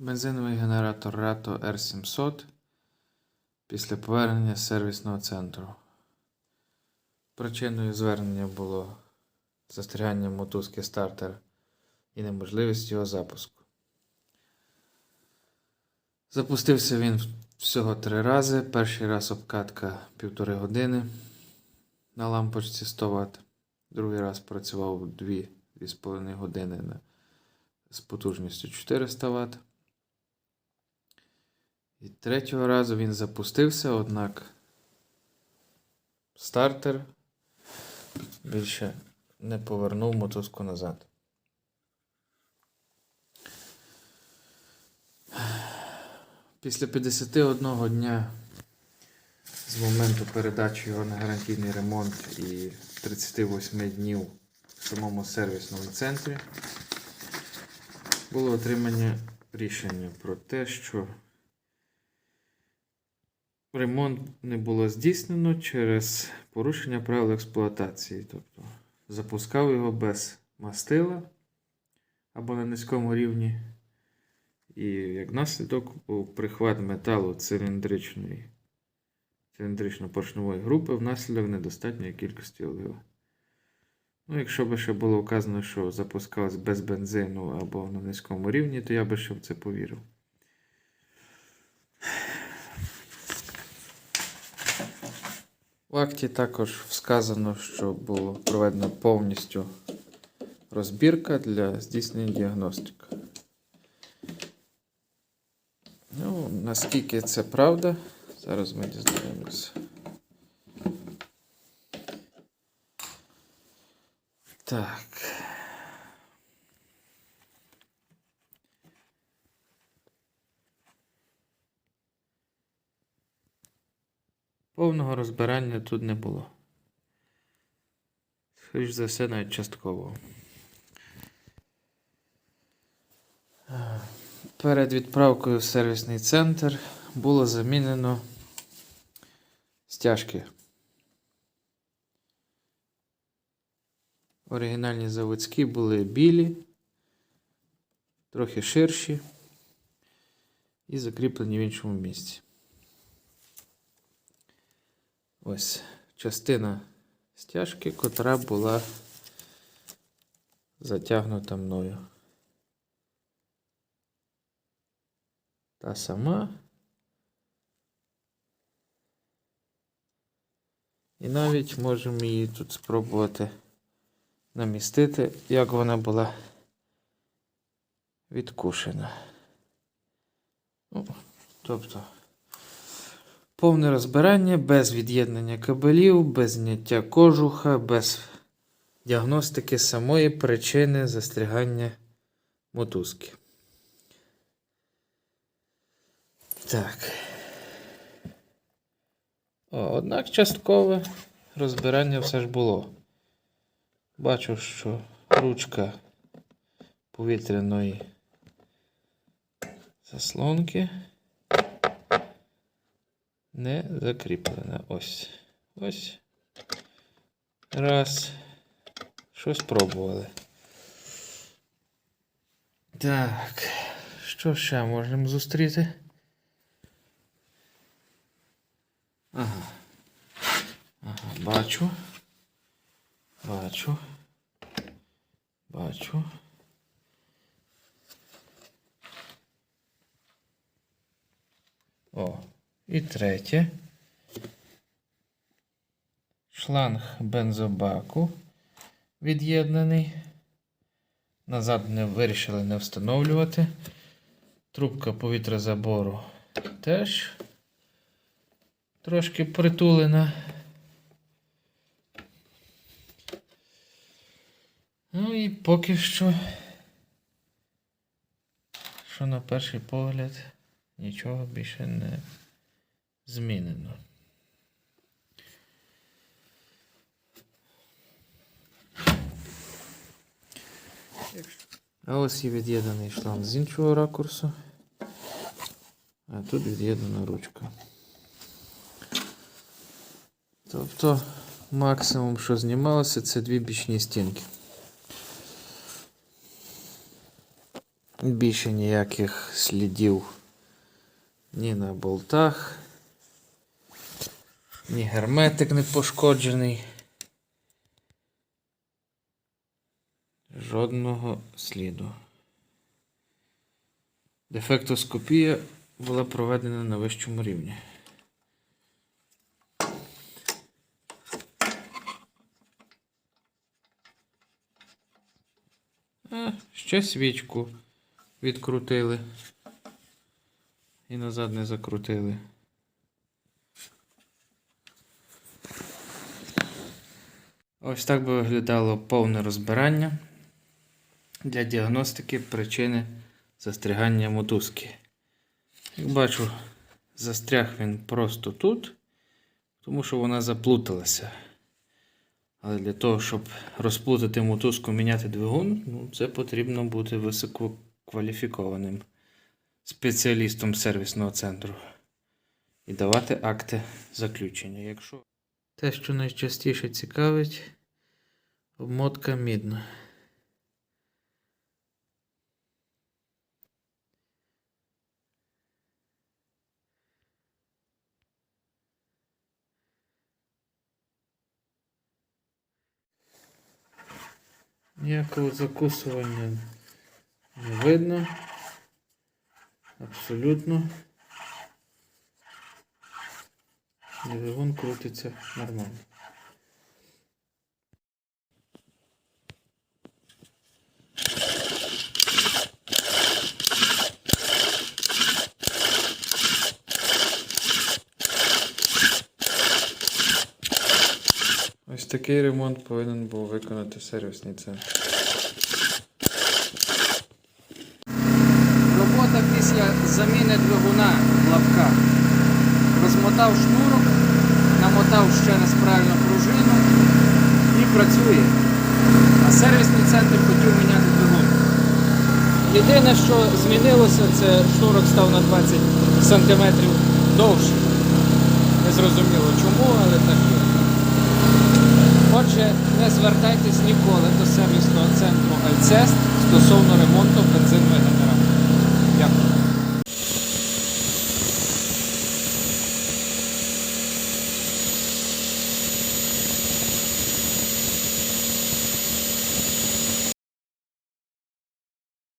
Бензиновий генератор Rato R700 після повернення з сервісного центру. Причиною звернення було застрягання мотузки стартера і неможливість його запуску. Запустився він всього три рази. Перший раз обкатка півтори години на лампочці 100 Вт. Другий раз працював 2-2,5 години з потужністю 400 Вт. І третього разу він запустився, однак стартер більше не повернув мотузку назад. Після 51 дня з моменту передачі його на гарантійний ремонт і 38 днів в самому сервісному центрі було отримання рішення про те, що ремонт не було здійснено через порушення правил експлуатації. Тобто запускав його без мастила або на низькому рівні. І як наслідок був прихват металу циліндричної, циліндрично-поршневої групи внаслідок недостатньої кількості олива. Ну, якщо б ще було вказано, що запускалось без бензину або на низькому рівні, то я би ще в це повірив. В акті також вказано, що було проведено повністю розбірка для здійснення діагностики. Ну, наскільки це правда, зараз ми дізнаємося. Так. Повного розбирання тут не було. Скоріш за все, навіть частково. Перед відправкою в сервісний центр було замінено стяжки. Оригінальні заводські були білі, трохи ширші і закріплені в іншому місці. Ось частина стяжки, котра була затягнута мною. Та сама. І навіть можемо її тут спробувати намістити, як вона була відкушена. Ну, тобто повне розбирання без від'єднання кабелів, без зняття кожуха, без діагностики самої причини застрягання мотузки. Так. О, однак часткове розбирання все ж було. Бачу, що ручка повітряної заслонки не закріплена. Ось. Ось. Раз. Щось пробували. Так. Що ще можемо зустріти? Ага. Ага, бачу. Бачу. Бачу. О, і третє. Шланг бензобаку від'єднаний. Назад не вирішили не встановлювати. Трубка повітрозабору теж трошки притулена. Ну і поки що, що на перший погляд нічого більше не змінено. А ось і від'єднаний шланг з іншого ракурсу. А тут від'єднана ручка. Тобто максимум, що знімалося, це дві бічні стінки. Більше ніяких слідів ні на болтах, ні герметик не пошкоджений. Жодного сліду. Дефектоскопія була проведена на вищому рівні. А, ще свічку відкрутили. І назад не закрутили. Ось так би виглядало повне розбирання для діагностики причини застрягання мотузки. Як бачу, застряг він просто тут, тому що вона заплуталася. Але для того, щоб розплутати мотузку, міняти двигун, ну, це потрібно бути висококваліфікованим спеціалістом сервісного центру і давати акти заключення. Якщо те, що найчастіше цікавить, обмотка мідна. Ніякого закусування не видно. Абсолютно. Двигун крутиться нормально. Ось такий ремонт повинен був виконати сервісний центр. Робота після заміни двигуна в лапках. Розмотав шнурок, намотав ще раз правильно пружину і працює. А сервісний центр хотів міняти двигун. Єдине, що змінилося, це шнурок став на 20 см довший. Не зрозуміло чому, але так є. Отже, не звертайтесь ніколи до сервісного центру Альцест стосовно ремонту бензинових генераторів.